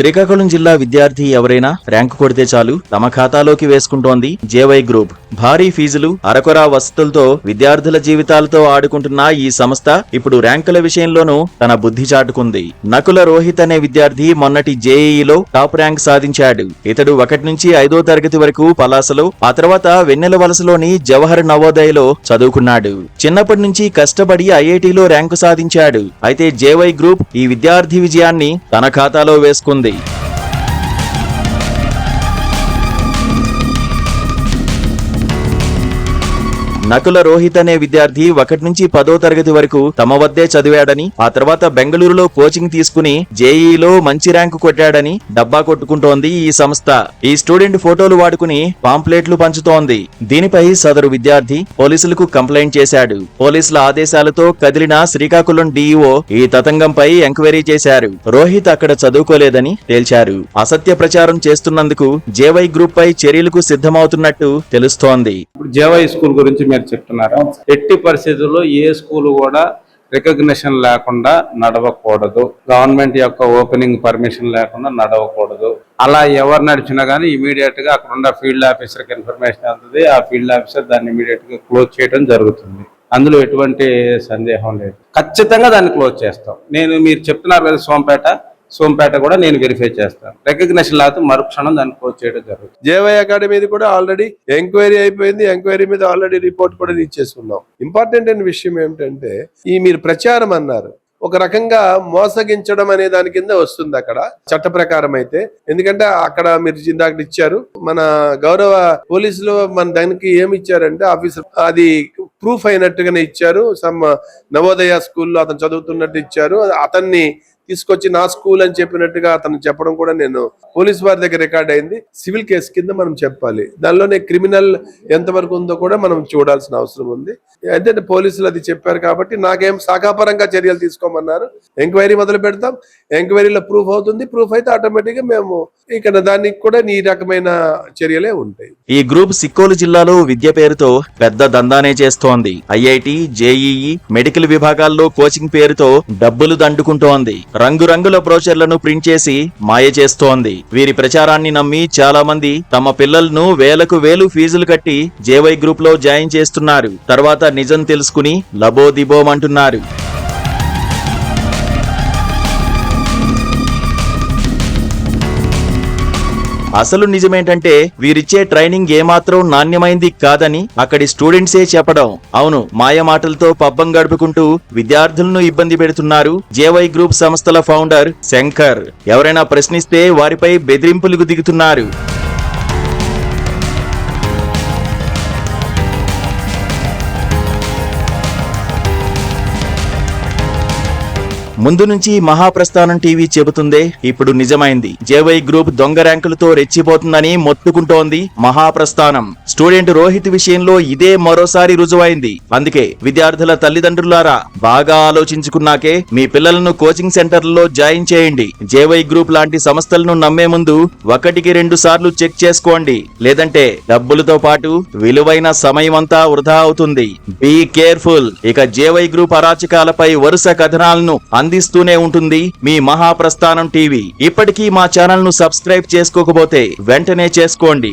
శ్రీకాకుళం జిల్లా విద్యార్థి ఎవరైనా ర్యాంకు కొడితే చాలు తమ ఖాతాలోకి వేసుకుంటోంది జేవై గ్రూప్. భారీ ఫీజులు అరకొరా వసతులతో విద్యార్థుల జీవితాలతో ఆడుకుంటున్న ఈ సంస్థ ఇప్పుడు ర్యాంకుల విషయంలోనూ తన బుద్ధి చాటుకుంది. నకుల రోహిత్ అనే విద్యార్థి మొన్నటి జేఈలో టాప్ ర్యాంక్ సాధించాడు. ఇతడు ఒకటి నుంచి ఐదో తరగతి వరకు పలాసలో ఆ తర్వాత వెన్నెల వలసలోని జవహర్ నవోదయలో చదువుకున్నాడు. చిన్నప్పటి నుంచి కష్టపడి ఐఐటిలో ర్యాంకు సాధించాడు. అయితే జేవై గ్రూప్ ఈ విద్యార్థి విజయాన్ని తన ఖాతాలో వేసుకుంది. నకుల రోహిత్ అనే విద్యార్థి ఒకటి నుంచి పదో తరగతి వరకు తమ వద్దే చదివాడని ఆ తర్వాత బెంగళూరులో కోచింగ్ తీసుకుని జేఈలో మంచి ర్యాంకు కొట్టాడని డబ్బా కొట్టుకుంటోంది ఈ సంస్థ. ఈ స్టూడెంట్ ఫోటోలు వాడుకుని పాంప్లెట్లు పంచుతోంది. దీనిపై సదరు విద్యార్థి పోలీసులకు కంప్లైంట్ చేశాడు. పోలీసుల ఆదేశాలతో కదిలిన శ్రీకాకుళం డీఈఓ ఈ తతంగంపై ఎంక్వైరీ చేశారు. రోహిత్ అక్కడ చదువుకోలేదని తేల్చారు. అసత్య ప్రచారం చేస్తున్నందుకు జేవై గ్రూప్ పై చర్యలకు సిద్ధమవుతున్నట్టు తెలుస్తోంది. జేవై స్కూల్ గురించి మీరు చెప్తున్నారు. ఎట్టి పరిస్థితుల్లో ఏ స్కూల్ కూడా రికగ్నిషన్ లేకుండా నడవకూడదు. గవర్నమెంట్ యొక్క ఓపెనింగ్ పర్మిషన్ లేకుండా నడవకూడదు. అలా ఎవరు నడిచినా కానీ ఇమీడియట్గా అక్కడ ఉన్న ఫీల్డ్ ఆఫీసర్కి ఇన్ఫర్మేషన్ అవుతుంది ఆ ఫీల్డ్ ఆఫీసర్ దాన్ని ఇమీడియట్గా క్లోజ్ చేయడం జరుగుతుంది. అందులో ఎటువంటి సందేహం లేదు. ఖచ్చితంగా దాన్ని క్లోజ్ చేస్తాం. నేను మీరు చెప్తున్నారు కదా సోంపేట సోంపేట కూడా నేను వెరిఫై చేస్తాను. రికగ్నేషన్ లేకపోతే మరుక్షణం దాన్ని క్లోజ్ చేయడం జరుగుతుంది. జేవై అకాడమీ కూడా ఆల్రెడీ ఎంక్వైరీ అయిపోయింది. ఎంక్వైరీ మీద ఆల్రెడీ రిపోర్ట్ కూడా ఇచ్చేసుకున్నాం ఇంపార్టెంట్ అయిన విషయం ఏమిటంటే ఈ మీరు ప్రచారం అన్నారు. ఒక రకంగా మోసగించడం అనే దాని కింద వస్తుంది అక్కడ. చట్ట ప్రకారం అయితే. ఎందుకంటే అక్కడ మీరు ఇందాక ఇచ్చారు మన గౌరవ పోలీసులు మన దానికి ఏమి ఇచ్చారంటే ఆఫీసర్ అది ప్రూఫ్ అయినట్టుగానే ఇచ్చారు. సమ్ నవోదయ స్కూల్లో అతను చదువుతున్నట్టు ఇచ్చారు. అతన్ని తీసుకొచ్చి నా స్కూల్ అని చెప్పినట్టుగా అతను చెప్పడం కూడా నేను పోలీస్ వారి దగ్గర రికార్డ్ అయింది. సివిల్ కేసు కింద మనం చెప్పాలి. దానిలోనే క్రిమినల్ ఎంతవరకు ఉందో కూడా మనం చూడాల్సిన అవసరం ఉంది. అయితే పోలీసులు అది చెప్పారు కాబట్టి నాకేం శాఖాపరంగా చర్యలు తీసుకోమన్నారు. ఎంక్వైరీ మొదలు పెడతాం. ఎంక్వైరీలో ప్రూఫ్ అవుతుంది. ప్రూఫ్ అయితే ఆటోమేటిక్గా మేము ఇక్కడ దానికి కూడా ఈ రకమైన చర్యలే ఉంటాయి. ఈ గ్రూప్ సిక్కోలు జిల్లాలో విద్య పేరుతో పెద్ద దందానే చేస్తోంది. ఐఐటి జేఈఈ మెడికల్ విభాగాల్లో కోచింగ్ పేరుతో డబ్బులు దండుకుంటోంది. రంగురంగుల బ్రోచర్లను ప్రింట్ చేసి మాయ చేస్తోంది. వీరి ప్రచారాన్ని నమ్మి చాలా మంది తమ పిల్లలను వేలకు వేలు ఫీజులు కట్టి జేవై గ్రూప్లో జాయిన్ చేస్తున్నారు. తర్వాత నిజం తెలుసుకుని లబోదిబోమంటున్నారు అసలు నిజమేంటంటే వీరిచ్చే ట్రైనింగ్ ఏమాత్రం నాణ్యమైంది కాదని అక్కడి స్టూడెంట్సే చెప్పడం. అవును మాయ మాటలతో పబ్బం గడుపుకుంటూ విద్యార్థులను ఇబ్బంది పెడుతున్నారు జేవై గ్రూప్ సంస్థల ఫౌండర్ శంకర్. ఎవరైనా ప్రశ్నిస్తే వారిపై బెదిరింపులకు దిగుతున్నారు. ముందు నుంచి మహాప్రస్థానం టీవీ చెబుతుందే. ఇప్పుడు నిజమైంది. జేవై గ్రూప్ దొంగ ర్యాంకులతో రెచ్చిపోతుందని మొత్తుకుంటోంది మహాప్రస్థానం. స్టూడెంట్ రోహిత్ విషయంలో ఇదే మరోసారి రుజువైంది. అందుకే విద్యార్థుల తల్లిదండ్రులారా బాగా ఆలోచించుకున్నాకే మీ పిల్లలను కోచింగ్ సెంటర్లలో జాయిన్ చేయండి. జేవై గ్రూప్ లాంటి సంస్థలను నమ్మే ముందు ఒకటికి రెండు సార్లు చెక్ చేసుకోండి. లేదంటే డబ్బులతో పాటు విలువైన సమయం అంతా వృధా అవుతుంది. Be careful. ఇక జేవై గ్రూప్ అరాచకాలపై వరుస కథనాలను అందిస్తూనే ఉంటుంది మీ మహాప్రస్థానం టీవీ. ఇప్పటికీ మా ఛానల్ను సబ్స్క్రైబ్ చేసుకోకపోతే వెంటనే చేసుకోండి.